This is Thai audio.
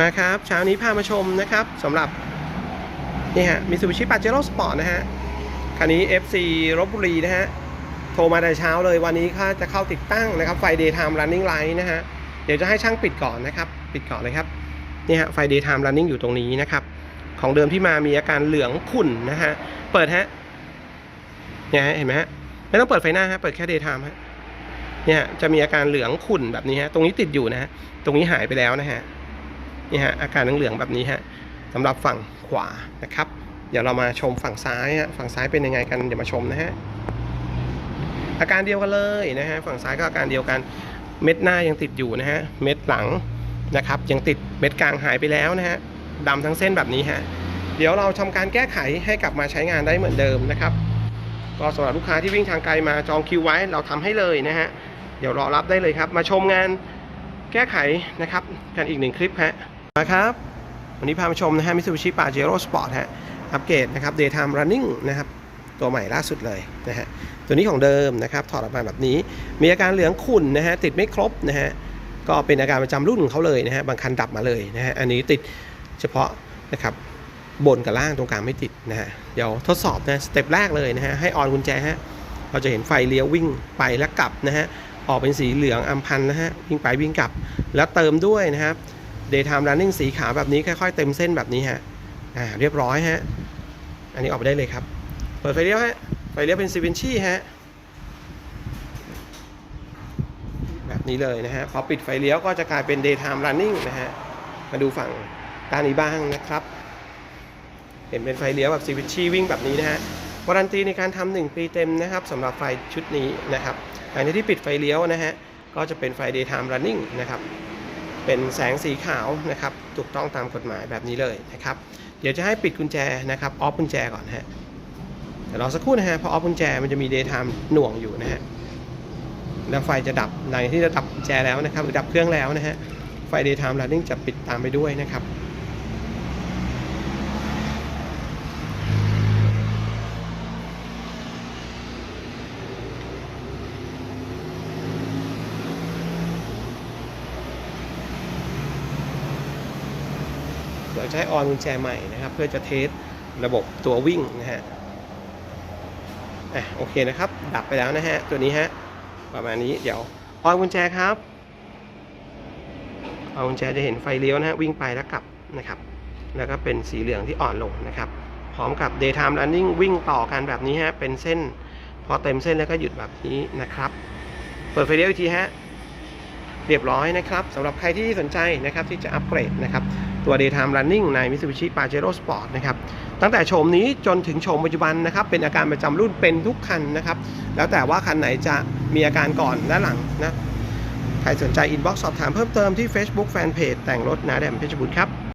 มาครับเช้านี้พามาชมนะครับสำหรับนี่ฮะมิ t ูบิชิปาเจโร่สปอร์ตนะฮะคันนี้ FC รบบุรีนะฮะโทรมาแต่เช้าเลยวันนี้ค่าจะเข้าติดตั้งนะครับไฟ Daytime Running Light นะฮะเดี๋ยวจะให้ช่างปิดก่อนนะครับ ปิดก่อนเลยครับนี่ฮะไฟ Daytime Running อยู่ตรงนี้นะครับ ของเดิมที่มามีอาการเหลืองขุ่นนะฮะเปิดฮะเนี่ยฮะเห็นไหมฮะไม่ต้องเปิดไฟหน้าฮะเปิดแค่ Daytime ฮะเนี่ยจะมีอาการเหลืองขุ่นแบบนี้ฮะตรงนี้ติดอยู่นะฮะตรงนี้หายไปแล้วนะฮะ นี่ฮะอาการเหลืองๆแบบนี้ฮะสำหรับฝั่งขวานะครับ เดี๋ยวเรามาชมฝั่งซ้ายฮะฝั่งซ้ายเป็นยังไงกันเดี๋ยวมาชมนะฮะอาการเดียวกันเลยนะฮะฝั่งซ้ายก็อาการเดียวกันเม็ดหน้ายังติดอยู่นะฮะเม็ดหลังนะครับ ยังติดเม็ดกลางหายไปแล้วนะฮะดำทั้งเส้นแบบนี้ฮะเดี๋ยวเราทำการแก้ไขให้กลับมาใช้งานได้เหมือนเดิมนะครับ ก็สำหรับลูกค้าที่วิ่งทางไกลมาจองคิวไว้เราทำให้เลยนะฮะเดี๋ยวรอรับได้เลยครับ มาชมงานแก้ไขนะครับกันอีกหนึ่งคลิปฮะ มาครับ วันนี้พามาชมนะฮะมิ t ูบิชิปาเจโร่สปอร์ตฮะ อัปเกรดนะครับ Daytime Running นะครับ ตัวใหม่ล่าสุดเลยนะฮะ ตัวนี้ของเดิมนะครับ ถอดออกมาแบบนี้ มีอาการเหลืองขุ่นนะฮะ ติดไม่ครบนะฮะ ก็เป็นอาการประจำรุ่นของเขาเลยนะฮะ บางคันดับมาเลยนะฮะ อันนี้ติดเฉพาะนะครับบนกับล่างตรงกลางไม่ติดนะฮะ เดี๋ยวทดสอบนะ สเต็ปแรกเลยนะฮะ ให้ออนกุญแจฮะ เราจะเห็นไฟเลี้ยววิ่งไปและกลับนะฮะ ออกเป็นสีเหลืองอัมพันธ์นะฮะ วิ่งไปวิ่งกลับ แล้วเติมด้วยนะครับ Daytime Running สีขาวแบบนี้ค่อยๆเต็มเส้นแบบนี้ฮะอ่าเรียบร้อยฮะอันนี้ออกไปได้เลยครับ เปิดไฟเลี้ยวฮะไฟเลี้ยวเป็นซีเวนชี่ฮะแบบนี้เลยนะฮะพอปิดไฟเลี้ยวก็จะกลายเป็น Daytime Running นะฮะมาดูฝั่งด้านนี้บ้างนะครับ เห็นเป็นไฟเลี้ยวแบบซีเวนชี่วิ่งแบบนี้นะฮะวารันตีในการทำหนึ่งปีเต็มนะครับสำหรับไฟชุดนี้นะครับอันนี้ที่ปิดไฟเลี้ยวนะฮะก็จะเป็นไฟ daytime running นะครับ เป็นแสงสีขาวนะครับถูกต้องตามกฎหมายแบบนี้เลยนะครับ เดี๋ยวจะให้ปิดกุญแจนะครับออฟกุญแจก่อนฮะเดี๋ยวรอสักครู่นะฮะพอออฟกุญแจมันจะมีเดย์ไทม์หน่วงอยู่นะฮะแล้วไฟจะดับในที่จะดับกุญแจแล้วนะครับหรือดับเครื่องแล้วนะฮะไฟ daytime running จะปิดตามไปด้วยนะครับ เดี๋ยวจะให้ออนกุญแจใหม่นะครับ เพื่อจะเทสระบบตัววิ่งนะฮะอะโอเคนะครับ ดับไปแล้วนะฮะ ตัวนี้ฮะ ประมาณนี้เดี๋ยวออนกุญแจครับออนกุญแจจะเห็นไฟเลี้ยวนะฮะ วิ่งไปแล้วกลับนะครับ แล้วก็เป็นสีเหลืองที่อ่อนลงนะครับ พร้อมกับ daytime running วิ่งต่อกันแบบนี้ฮะ เป็นเส้น พอเต็มเส้นแล้วก็หยุดแบบนี้นะครับ เปิดไฟเลี้ยวอีกทีฮะ เรียบร้อยนะครับสำหรับใครที่สนใจนะครับที่จะอัปเกรดนะครับตัว Daytime Running ใน Mitsubishi Pajero Sport นะครับตั้งแต่โฉมนี้จนถึงโฉมปัจจุบันนะครับเป็นอาการประจำรุ่นเป็นทุกคันนะครับแล้วแต่ว่าคันไหนจะมีอาการก่อนและหลังนะใครสนใจอินบ็อกซ์สอบถามเพิ่มเติมที่ Facebook Fanpage แต่งรถนาแดมเพชรบุตรครับ